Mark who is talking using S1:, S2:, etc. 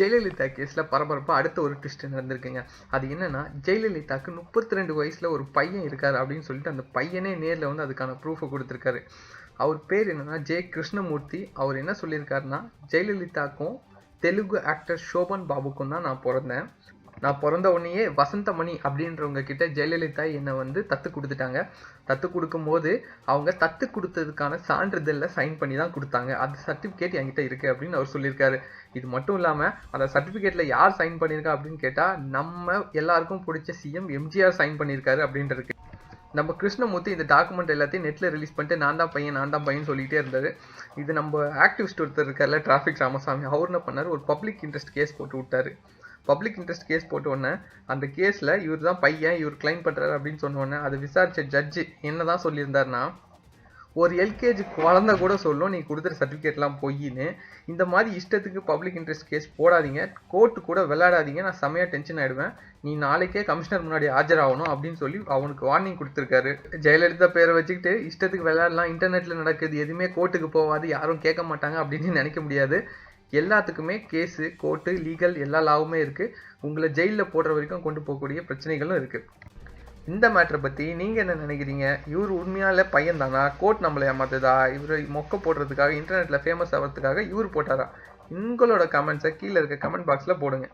S1: ஜெயலலிதா கேஸில் பரபரப்பாக அடுத்த ஒரு ட்விஸ்ட் நடந்திருக்குங்க. அது என்னென்னா ஜெயலலிதாவுக்கு முப்பத்தி ரெண்டு வயசில் ஒரு பையன் இருக்கார் அப்படின்னு சொல்லிட்டு அந்த பையனே நேரில் வந்து அதுக்கான ப்ரூஃபை கொடுத்துருக்காரு. அவர் பேர் என்னன்னா ஜெய கிருஷ்ணமூர்த்தி அவர் என்ன சொல்லியிருக்காருன்னா ஜெயலலிதாக்கும் தெலுங்கு ஆக்டர் ஷோபன் பாபுக்கும் தான் நான் பிறந்தேன். நான் பிறந்த உடனேயே வசந்தமணி அப்படின்றவங்க கிட்ட ஜெயலலிதா என்னை வந்து தத்து கொடுத்துட்டாங்க. தத்து கொடுக்கும்போது அவங்க தத்து கொடுத்ததுக்கான சான்றிதழில் சைன் பண்ணி தான் கொடுத்தாங்க. அந்த சர்டிஃபிகேட் என்கிட்ட இருக்குது அப்படின்னு அவர் சொல்லியிருக்காரு. இது மட்டும் இல்லாமல் அந்த சர்டிஃபிகேட்டில் யார் சைன் பண்ணியிருக்கா அப்படின்னு கேட்டால் நம்ம எல்லாருக்கும் பிடிச்ச சிஎம் எம்ஜிஆர் சைன் பண்ணியிருக்காரு அப்படின்றது நம்ம கிருஷ்ணமூர்த்தி இந்த டாக்குமெண்ட் எல்லாத்தையும் நெட்டில் ரிலீஸ் பண்ணிட்டு நான் தான் பையன் நான் தான் பையன் சொல்லிகிட்டே இருந்தார். இது நம்ம ஆக்டிவிஸ்ட் ஒருத்தர் இருக்கார்ல டிராஃபிக் ராமசாமி அவர் என்ன பண்ணார்? ஒரு பப்ளிக் இன்ட்ரெஸ்ட் கேஸ் போட்டு விட்டாரு. பப்ளிக் இன்ட்ரெஸ்ட் கேஸ் போட்ட உடனே அந்த கேஸில் இவர் தான் பையன் இவர் கிளைம் பண்ணுறாரு அப்படின்னு சொன்ன உடனே அதை விசாரித்த ஜட்ஜு என்ன தான் சொல்லியிருந்தாருன்னா ஒரு எல்கேஜி குழந்தை கூட சொல்லும் நீ கொடுத்துற சர்டிஃபிகேட்லாம் பொய்ன்னு இந்த மாதிரி இஷ்டத்துக்கு பப்ளிக் இன்ட்ரெஸ்ட் கேஸ் போடாதீங்க. கோர்ட்டு கூட விளையாடாதீங்க. நான் செமையாக டென்ஷன் ஆகிடுவேன் நீ நாளைக்கே கமிஷனர் முன்னாடி ஆஜராகணும் அப்படின்னு சொல்லி அவனுக்கு வார்னிங் கொடுத்துருக்காரு. ஜெயலலிதா பேரை வச்சுக்கிட்டு இஷ்டத்துக்கு விளையாடலாம். இன்டர்நெட்டில் நடக்குது. எதுவுமே கோர்ட்டுக்கு போகாது. யாரும் கேட்க மாட்டாங்க அப்படின்னு நினைக்க முடியாது. எல்லாத்துக்குமே கேஸு கோர்ட்டு லீகல் எல்லா லாவுமே இருக்குது உங்களை ஜெயிலில் போடுற வரைக்கும் கொண்டு போகக்கூடிய பிரச்சனைகளும் இருக்குது இந்த மேட்ரை பற்றி நீங்கள் என்ன நினைக்கிறீங்க? இவர் உண்மையால பையன் தானா கோர்ட் நம்மளை ஏமாத்துதா? இவர் மொக்க போடுறதுக்காக இன்டர்நெட்டில் ஃபேமஸ் ஆகிறதுக்காக இவர் போட்டாரா? உங்களோட கமெண்ட்ஸை கீழே இருக்க கமெண்ட் பாக்ஸில் போடுங்க.